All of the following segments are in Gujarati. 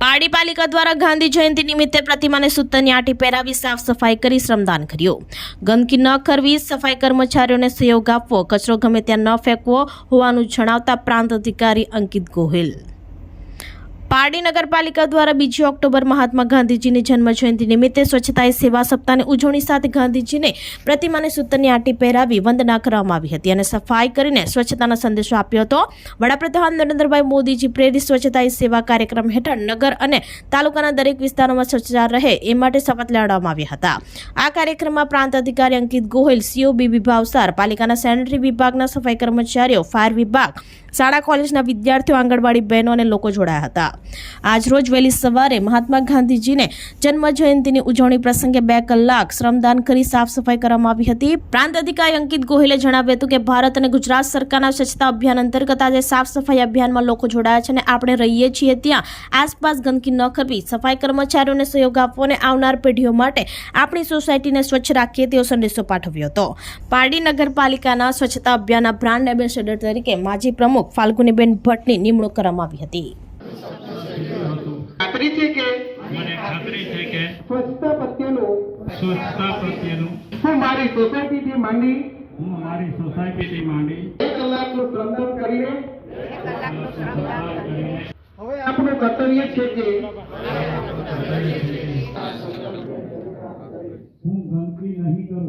પારડી પાલિકા દ્વારા ગાંધી જયંતિ નિમિત્તે પ્રતિમાને સૂતરની આંટી પહેરાવી સાફ સફાઈ કરી શ્રમદાન કર્યું. ગંદકી ન કરવી, સફાઈ કર્મચારીઓને સહયોગ આપવો, કચરો ગમે ત્યાં ન ફેંકવો હોવાનું જણાવતા પ્રાંત અધિકારી અંકિત ગોહિલ. પારડી નગરપાલિકા દ્વારા બીજી ઓક્ટોબર મહાત્મા ગાંધીજીની જન્મ જયંતિ નિમિત્તે સ્વચ્છતા એ સેવા સપ્તાહની ઉજવણી સાથે ગાંધીજીને પ્રતિમાને સૂતરની આંટી પહેરાવી વંદના કરવામાં આવી હતી અને સફાઈ કરીને સ્વચ્છતાનો સંદેશો આપ્યો હતો. વડાપ્રધાન નરેન્દ્રભાઈ મોદીજી પ્રેરિત સ્વચ્છતા સેવા કાર્યક્રમ હેઠળ નગર અને તાલુકાના દરેક વિસ્તારોમાં સ્વચ્છતા રહે એ માટે શપથ લેવડાવવામાં આવ્યા હતા. આ કાર્યક્રમમાં પ્રાંત અધિકારી અંકિત ગોહિલ સીઓબી વિભાવસાર પાલિકાના સેનેટરી વિભાગના સફાઈ કર્મચારીઓ, ફાયર વિભાગ, શાળા, કોલેજના વિદ્યાર્થીઓ, આંગણવાડી બહેનો અને લોકો જોડાયા હતા. આજરોજ વહેલી સવારે મહાત્મા ગાંધીજીને જન્મ જયંતિની ઉજવણી પ્રસંગે બે કલાક શ્રમદાન કરી સાફ સફાઈ કરવામાં આવી હતી. પ્રાંત અધિકારી અંકિત ગોહિલે જણાવ્યું હતું કે ભારત અને ગુજરાત સરકારના સ્વચ્છતા અભિયાન અંતર્ગત આજે સાફ સફાઈ અભિયાનમાં લોકો જોડાયા છે અને આપણે રહીએ છીએ ત્યાં. આસપાસ ગંદકી ન કરવી, સફાઈ કર્મચારીઓને સહયોગ આપવો અને આવનાર પેઢીઓ માટે આપણી સોસાયટીને સ્વચ્છ રાખીએ તેવો સંદેશો પાઠવ્યો હતો. પારડી નગરપાલિકાના સ્વચ્છતા અભિયાનના બ્રાન્ડ એમ્બેસેડર તરીકે માજી પ્રમુખ ફાલ્ગુનીબેન ભટ્ટની નિમણૂક કરવામાં આવી હતી. ખાતરી છે કે? મને ખાતરી છે કે સ્વચ્છતા પ્રત્યેનું સ્વચ્છતા પ્રત્યેનું હું મારી સોસાયટીથી માંડી હું મારી સોસાયટીથી માંડી એક કલાકનું શ્રમદાન કરીને હવે આપણું કર્તવ્ય છે કે હું ગંદકી નહીં કરું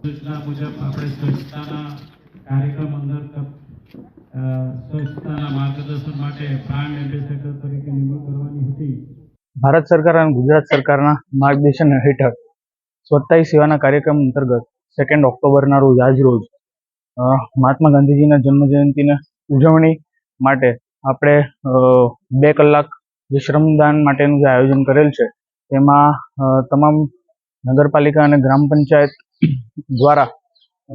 સૂચના મુજબ આપણે સ્વચ્છતાના કાર્યક્રમ અંદર સ્વચ્છતાના માર્ગદર્શન માટે બ્રાન્ડ એમ્બેસેડર તરીકે નિમણૂક કરવાની હતી. ભારત સરકાર અને ગુજરાત સરકારના માર્ગદર્શન હેઠળ સ્વચ્છતા સેવાના કાર્યક્રમ અંતર્ગત સેકન્ડ ઓક્ટોબરના રોજ, આજ રોજ મહાત્મા ગાંધીજીના જન્મજયંતિને ઉજવણી માટે આપણે બે કલાક જે શ્રમદાન માટેનું જે આયોજન કરેલ છે, તેમાં તમામ નગરપાલિકા અને ગ્રામ પંચાયત દ્વારા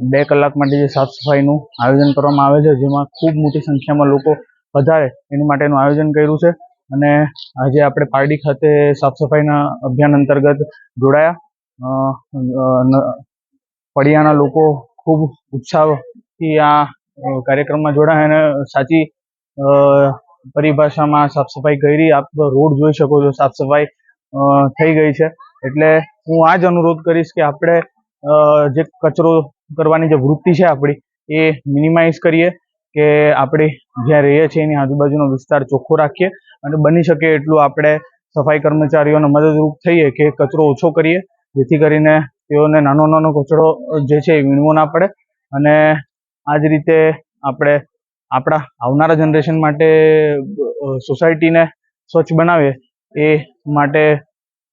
બે કલાક માટે જે સાફ સફાઈનું આયોજન કરવામાં આવે છે જેમાં ખૂબ મોટી સંખ્યામાં લોકો વધારે એની માટેનું આયોજન કર્યું છે. અને આજે આપણે પારડી ખાતે સાફ સફાઈના અભિયાન અંતર્ગત જોડાયા. અ, અ, ન- ફળિયાના લોકો ખૂબ ઉત્સાહથી આ કાર્યક્રમમાં જોડાયા અને સાચી પરિભાષામાં સાફ સફાઈ કરી. આપ રોડ જોઈ શકો છો સાફ સફાઈ થઈ ગઈ છે. એટલે હું આ જ અનુરોધ કરીશ કે આપણે જે કચરો કરવાની જે વૃત્તિ છે આપણી, એ મિનિમાઇઝ કરીએ કે આપણે જ્યાં રહીએ છીએ એની આજુબાજુનો વિસ્તાર ચોખ્ખો રાખીએ અને બની શકે એટલું આપણે સફાઈ કર્મચારીઓને મદદરૂપ થઈએ કે કચરો ઓછો કરીએ, જેથી કરીને તેઓને નાનો નાનો કચરો જે છે એ વીણવો ના પડે અને આ જ રીતે આપણે આપણા આવનારા જનરેશન માટે સોસાયટીને સ્વચ્છ બનાવીએ એ માટે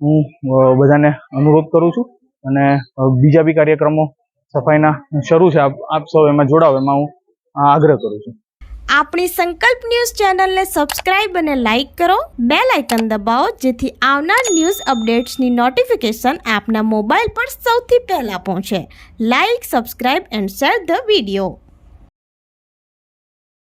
હું બધાને અનુરોધ કરું છું. અને બીજા બી કાર્યક્રમો સફાઈના શરૂ છે. આપ સૌ એમાં જોડાવ એમાં હું આગ્રહ કરું છું. આપણી સંકલ્પ ન્યૂઝ ચેનલને સબસ્ક્રાઇબ અને લાઇક કરો. બે લાઇકન દબાવો, જેથી આવનાર ન્યૂઝ અપડેટ્સની નોટિફિકેશન આપના મોબાઈલ પર સૌથી પહેલા પહોંચે. Like, subscribe and share the video.